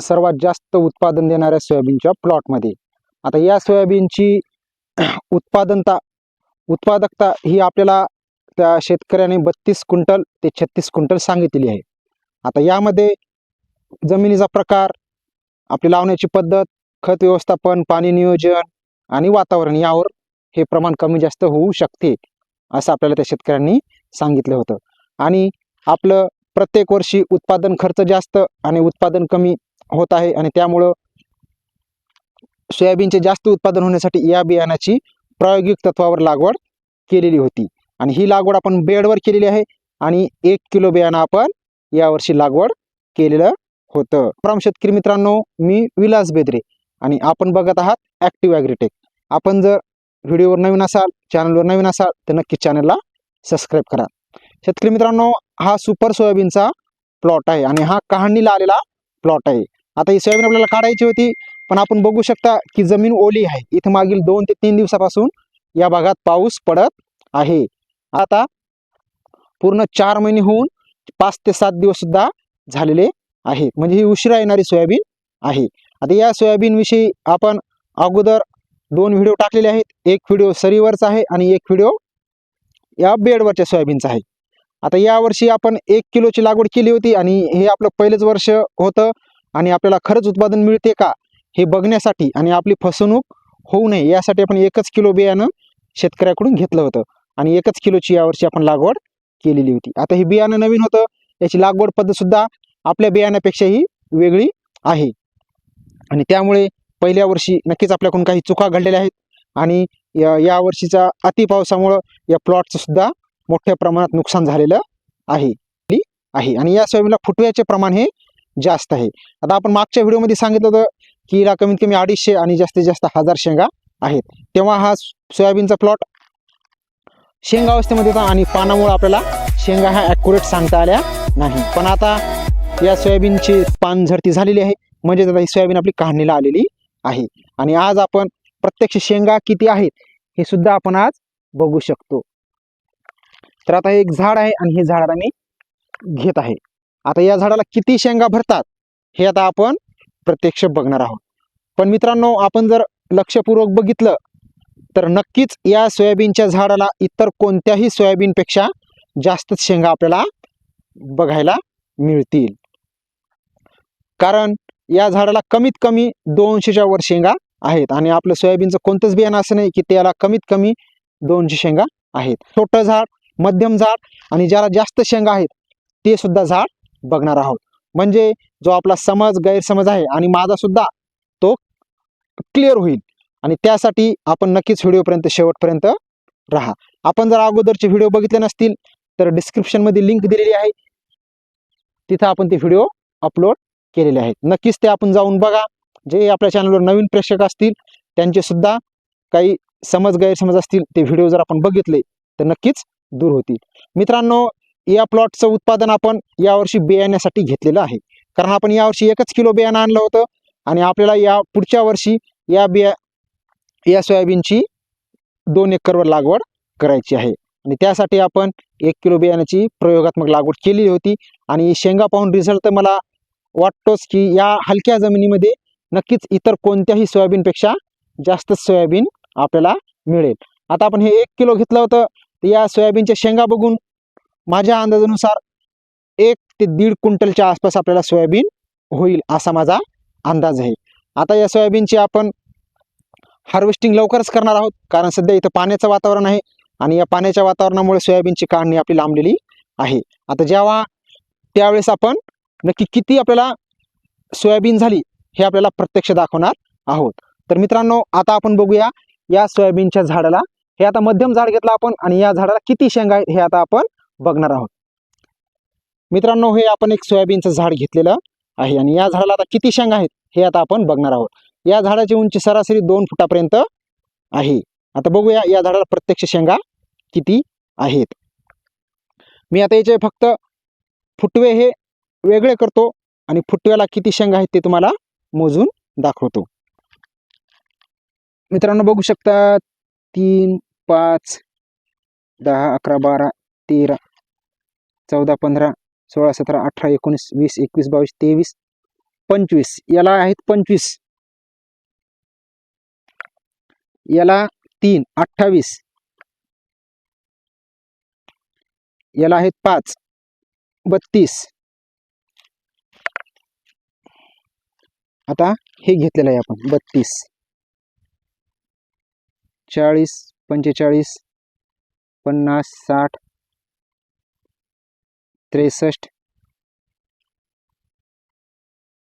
सर्वात जास्त उत्पादन देणाऱ्या सोयाबीनच्या प्लॉटमध्ये. आता या सोयाबीनची उत्पादनता उत्पादकता ही आपल्याला त्या शेतकऱ्याने बत्तीस क्विंटल ते छत्तीस क्विंटल सांगितलेली आहे. आता यामध्ये जमिनीचा प्रकार आपली लावण्याची पद्धत खत व्यवस्थापन पाणी नियोजन आणि वातावरण यावर हे प्रमाण कमी जास्त होऊ शकते असं आपल्याला त्या शेतकऱ्यांनी सांगितलं होतं. आणि आपलं प्रत्येक वर्षी उत्पादन खर्च जास्त आणि उत्पादन कमी होत आहे आणि त्यामुळं सोयाबीनचे जास्त उत्पादन होण्यासाठी या बियाणाची प्रायोगिक तत्वावर लागवड केलेली होती. आणि ही लागवड आपण बेडवर केलेली आहे आणि एक किलो बियाणं आपण यावर्षी लागवड केलेलं होतं. प्रम शेतकरी मित्रांनो मी विलास बेदरे आणि आपण बघत आहात ॲक्टिव्ह ॲग्रीटेक आपण जर व्हिडिओवर नवीन असाल चॅनलवर नवीन असाल तर नक्की चॅनलला सबस्क्राईब करा. शेतकरी मित्रांनो हा सुपर सोयाबीनचा प्लॉट आहे आणि हा कहाणीला आलेला प्लॉट आहे. आता ही सोयाबीन आपल्याला काढायची होती पण आपण बघू शकता की जमीन ओली आहे. इथं मागील दोन ते तीन दिवसापासून या भागात पाऊस पडत आहे. आता पूर्ण चार महिने होऊन पाच ते सात दिवस सुद्धा झालेले आहेत म्हणजे ही उशिरा येणारी सोयाबीन आहे. आता या सोयाबीन विषयी आपण अगोदर दोन व्हिडिओ टाकलेले आहेत. एक व्हिडिओ सरीवरचा आहे आणि एक व्हिडिओ या बेडवरच्या सोयाबीनचा आहे. आता यावर्षी आपण एक किलोची लागवड केली होती आणि हे आपलं पहिलंच वर्ष होतं. आणि आपल्याला खरंच उत्पादन मिळते का हे बघण्यासाठी आणि आपली फसवणूक होऊ नये यासाठी आपण एकच किलो बियाणं शेतकऱ्याकडून घेतलं होतं. आणि एकच किलोची यावर्षी आपण लागवड केलेली होती. आता हे बियाणं नवीन होतं. याची लागवड पद्धतसुद्धा आपल्या बियाण्यापेक्षाही वेगळी आहे. आणि त्यामुळे पहिल्या वर्षी नक्कीच आपल्याकडून काही चुका घडलेल्या आहेत. आणि या या वर्षीच्या अतिपावसामुळं या प्लॉटचं सुद्धा मोठ्या प्रमाणात नुकसान झालेलं आहे. आहे. आणि या सोयाबीनला फुटव्याचे प्रमाण हे जास्त आहे. आता आपण मागच्या व्हिडिओमध्ये सांगितलं होतं की हिला कमीत कमी अडीचशे आणि जास्तीत जास्त हजार शेंगा आहेत. तेव्हा हा सोयाबीनचा प्लॉट शेंगा अवस्थेमध्ये होता आणि पानामुळे आपल्याला शेंगा ह्या ॲक्युरेट सांगता आल्या नाही. पण आता या सोयाबीनची पान झडती झालेली आहे. म्हणजेच आता ही सोयाबीन आपली काढणीला आलेली आहे. आणि आज आपण प्रत्यक्ष शेंगा किती आहेत हे सुद्धा आपण आज बघू शकतो. तर आता हे एक झाड आहे आणि हे झाड मी घेत आहे. आता या झाडाला किती शेंगा भरतात हे आता आपण प्रत्यक्ष बघणार आहोत. पण मित्रांनो आपण जर लक्षपूर्वक बघितलं तर नक्कीच या सोयाबीनच्या झाडाला इतर कोणत्याही सोयाबीनपेक्षा जास्तच शेंगा आपल्याला बघायला मिळतील. कारण या झाडाला कमीत कमी दोनशेच्या वर शेंगा आहेत आणि आपलं सोयाबीनचं कोणतंच बियाणं असं नाही की त्याला कमीत कमी दोनशे शेंगा आहेत. छोटं झाड मध्यम झाड आणि ज्याला जास्त शेंगा आहेत ते सुद्धा झाड बघणार आहोत. म्हणजे जो आपला समज गैरसमज आहे आणि माझा सुद्धा तो क्लिअर होईल. आणि त्यासाठी आपण नक्कीच व्हिडिओपर्यंत शेवटपर्यंत राहा. आपण जर अगोदरचे व्हिडिओ बघितले नसतील तर डिस्क्रिप्शनमध्ये लिंक दिलेली आहे. तिथं आपण ते व्हिडिओ अपलोड केलेले आहेत. नक्कीच ते आपण जाऊन बघा. जे आपल्या चॅनलवर नवीन प्रेक्षक असतील त्यांचे सुद्धा काही समज गैरसमज असतील ते व्हिडिओ जर आपण बघितले तर नक्कीच दूर होतील. मित्रांनो या प्लॉटचं उत्पादन आपण यावर्षी बियाण्यासाठी घेतलेलं आहे. कारण आपण यावर्षी एकच किलो बियाणं आणलं होतं आणि आपल्याला या पुढच्या वर्षी या बिया या सोयाबीनची दोन एकरवर लागवड करायची आहे. आणि त्यासाठी आपण एक किलो बियाण्याची प्रयोगात्मक लागवड केली होती. आणि शेंगा पाहून रिझल्ट तर मला वाटतोच की या हलक्या जमिनीमध्ये नक्कीच इतर कोणत्याही सोयाबीनपेक्षा जास्त सोयाबीन आपल्याला मिळेल. आता आपण हे एक किलो घेतलं होतं. तर या सोयाबीनच्या शेंगा बघून माझ्या अंदाजानुसार एक ते दीड क्विंटलच्या आसपास आपल्याला सोयाबीन होईल असा माझा अंदाज आहे. आता या सोयाबीनची आपण हार्वेस्टिंग लवकरच करणार आहोत कारण सध्या इथं पाण्याचं वातावरण आहे आणि या पाण्याच्या वातावरणामुळे सोयाबीनची काढणी आपली लांबलेली आहे. आता जेव्हा त्यावेळेस आपण नक्की किती आपल्याला सोयाबीन झाली हे आपल्याला प्रत्यक्ष दाखवणार आहोत. तर मित्रांनो आता आपण बघूया या सोयाबीनच्या झाडाला हे आता मध्यम झाड घेतलं आपण आणि या झाडाला किती शेंगा आहेत हे आता आपण बघणार आहोत. मित्रांनो हे आपण एक सोयाबीनचं झाड घेतलेलं आहे आणि या झाडाला आता किती शेंगा आहेत हे आता आपण बघणार आहोत. या झाडाची उंची सरासरी दोन फुटापर्यंत आहे. आता बघूया या झाडाला प्रत्यक्ष शेंगा किती आहेत. मी आता याचे फक्त फुटवे हे वेगळे करतो आणि फुटव्याला किती शेंगा आहेत ते तुम्हाला मोजून दाखवतो. मित्रांनो बघू शकता तीन पाच दहा अकरा बारा तेरा चौदा पंधरा सोळा सतरा अठरा एकोणीस वीस एकवीस बावीस तेवीस पंचवीस. याला आहेत पंचवीस. याला तीन अठ्ठावीस. याला आहेत पाच बत्तीस. आता हे घेतलेलं आहे आपण बत्तीस. चाळीस पंचेचाळीस पन्नास साठ त्रेसष्ट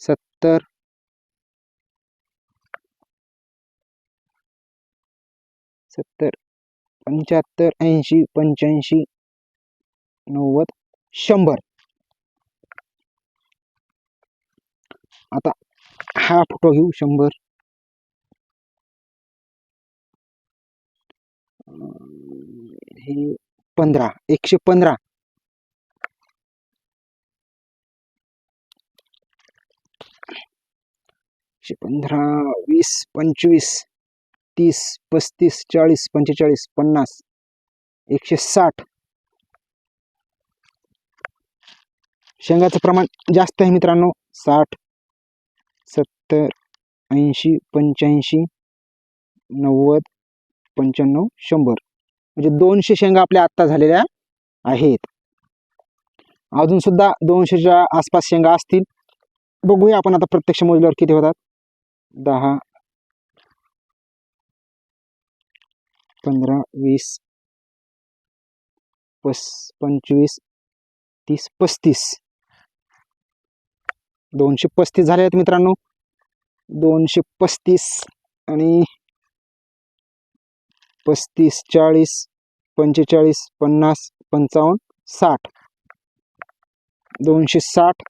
सत्तर सत्तर पंच्याहत्तर ऐंशी पंच्याऐंशी नव्वद शंभर. आता हा फोटो घेऊ शंभर. हे पंधरा एकशे पंधरा. पाचशे पंधरा वीस पंचवीस तीस पस्तीस चाळीस पंचेचाळीस पन्नास एकशे साठ. शेंगाचं प्रमाण जास्त आहे मित्रांनो. साठ सत्तर ऐंशी पंच्याऐंशी नव्वद पंच्याण्णव शंभर. म्हणजे दोनशे शेंगा आपल्या आत्ता झालेल्या आहेत. अजून सुद्धा दोनशेच्या आसपास शेंगा असतील. बघूया आपण आता प्रत्यक्ष मोजल्यावर किती होतात. दहा पंधरा वीस पस पंचवीस तीस पस्तीस. दोनशे पस्तीस झाले आहेत मित्रांनो. दोनशे पस्तीस आणि पस्तीस चाळीस पंचेचाळीस पन्नास पंचावन्न साठ. दोनशे साठ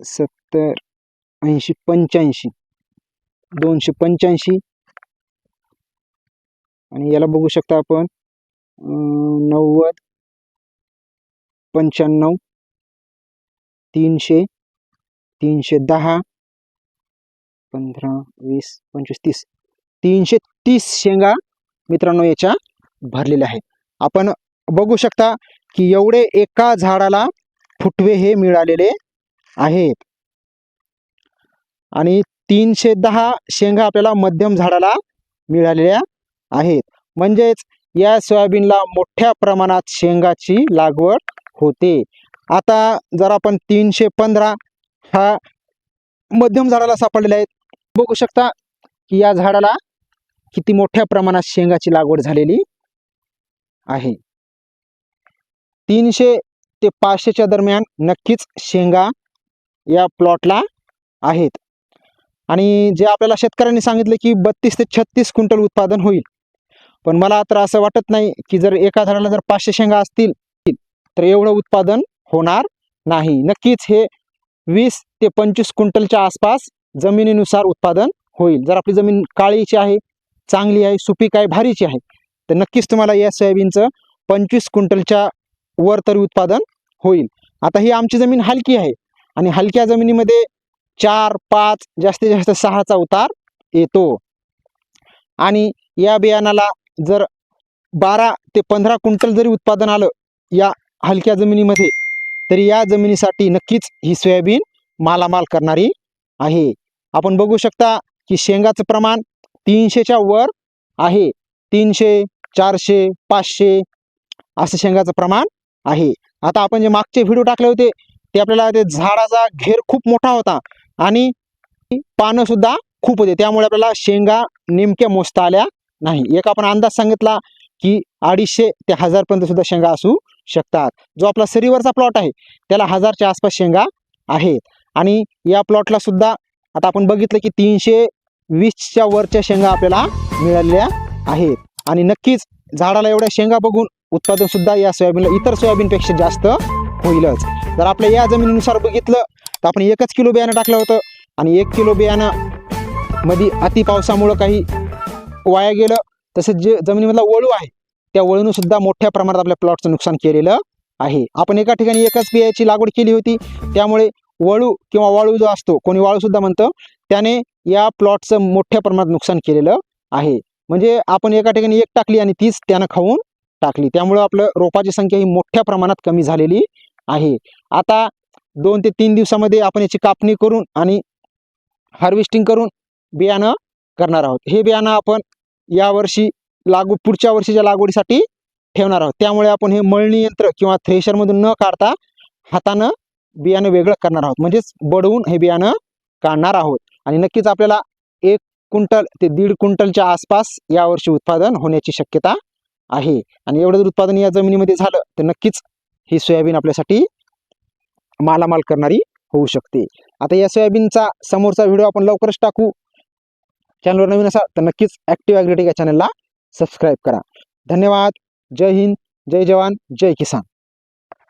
सत्तर ऐंशी पंच्याऐंशी. दोनशे पंच्याऐंशी. आणि याला बघू शकता आपण नव्वद पंच्याण्णव तीनशे तीनशे दहा पंधरा वीस पंचवीस तीस. तीनशे तीस शेंगा मित्रांनो याच्या भरलेल्या आहेत. आपण बघू शकता की एवढे एका झाडाला फुटवे हे मिळालेले आहेत. आणि तीनशे दहा शेंगा आपल्याला मध्यम झाडाला मिळालेल्या आहेत. म्हणजेच या सोयाबीनला मोठ्या प्रमाणात शेंगाची लागवड होते. आता जर आपण तीनशे पंधरा हा मध्यम झाडाला सापडलेला आहे बघू शकता की या झाडाला किती मोठ्या प्रमाणात शेंगाची लागवड झालेली आहे. तीनशे ते पाचशेच्या दरम्यान नक्कीच शेंगा या प्लॉटला आहेत. आणि जे आपल्याला शेतकऱ्यांनी सांगितलं की बत्तीस ते छत्तीस क्विंटल उत्पादन होईल. पण मला तर असं वाटत नाही की जर एका झाडाला जर पाचशे शेंगा असतील तर एवढं उत्पादन होणार नाही. नक्कीच हे वीस ते पंचवीस क्विंटलच्या आसपास जमिनीनुसार उत्पादन होईल. जर आपली जमीन काळीची आहे चांगली आहे सुपीक आहे भारीची आहे तर नक्कीच तुम्हाला या सोयाबीनचं पंचवीस क्विंटलच्या वर तरी उत्पादन होईल. आता ही आमची जमीन हलकी आहे आणि हलक्या जमिनीमध्ये चार पाच जास्तीत जास्त सहाचा उतार येतो. आणि या बियाणाला जर बारा ते पंधरा क्विंटल जरी उत्पादन आलं या हलक्या जमिनीमध्ये तरी या जमिनीसाठी नक्कीच ही सोयाबीन मालामाल करणारी आहे. आपण बघू शकता की शेंगाचं प्रमाण तीनशेच्या वर आहे. तीनशे चारशे पाचशे असं शेंगाचं प्रमाण आहे. आता आपण जे मागचे व्हिडिओ टाकले होते ते आपल्याला ते झाडाचा घेर खूप मोठा होता. आणि पानं सुद्धा खूप होते. त्यामुळे आपल्याला शेंगा नेमक्या मोजता आल्या नाही. एक आपण अंदाज सांगितला की अडीचशे ते हजारपर्यंत सुद्धा शेंगा असू शकतात. जो आपला सरीवरचा प्लॉट आहे त्याला हजारच्या आसपास शेंगा आहेत. आणि या प्लॉटला सुद्धा आता आपण बघितलं की तीनशे वीसच्या वरच्या शेंगा आपल्याला मिळालेल्या आहेत. आणि नक्कीच झाडाला एवढ्या शेंगा बघून उत्पादन सुद्धा या सोयाबीनला इतर सोयाबीनपेक्षा जास्त होईलच. जर आपल्या या जमिनीनुसार बघितलं तर आपण एकच किलो बियाणं टाकलं होतं आणि एक किलो बियाणं मध्ये अति पावसामुळं काही वाया गेलं. तसंच जे जमिनीमधला वळू आहे त्या वळूनं सुद्धा मोठ्या प्रमाणात आपल्या प्लॉटचं नुकसान केलेलं आहे. आपण एका ठिकाणी एकाच बियाची लागवड केली होती त्यामुळे वळू किंवा वाळू जो असतो कोणी वाळू सुद्धा म्हणतं त्याने या प्लॉटचं मोठ्या प्रमाणात नुकसान केलेलं आहे. म्हणजे आपण एका ठिकाणी एक टाकली आणि तीच त्यानं खाऊन टाकली. त्यामुळं आपलं रोपाची संख्या ही मोठ्या प्रमाणात कमी झालेली आहे. आता दोन ते तीन दिवसामध्ये आपण याची कापणी करून आणि हार्वेस्टिंग करून बियाणं करणार आहोत. हे बियाणं आपण यावर्षी लागू पुढच्या वर्षीच्या लागवडीसाठी ठेवणार आहोत. त्यामुळे आपण हे मळणी यंत्र किंवा थ्रेशरमधून न काढता हातानं बियाणं वेगळं करणार आहोत. म्हणजेच बडवून हे बियाणं काढणार आहोत. आणि नक्कीच आपल्याला एक क्विंटल ते दीड क्विंटलच्या आसपास यावर्षी उत्पादन होण्याची शक्यता आहे. आणि एवढं जर उत्पादन या जमिनीमध्ये झालं तर नक्कीच ही सोयाबीन आपल्यासाठी मालामाल करणारी होऊ शकते. आता या सोयाबीनचा समोरचा व्हिडिओ आपण लवकरच टाकू. चॅनलवर नवीन असाल तर नक्कीच ॲक्टिव्ह ॲग्रेटिक या चॅनलला सबस्क्राईब करा. धन्यवाद. जय हिंद. जय जवान. जय किसान.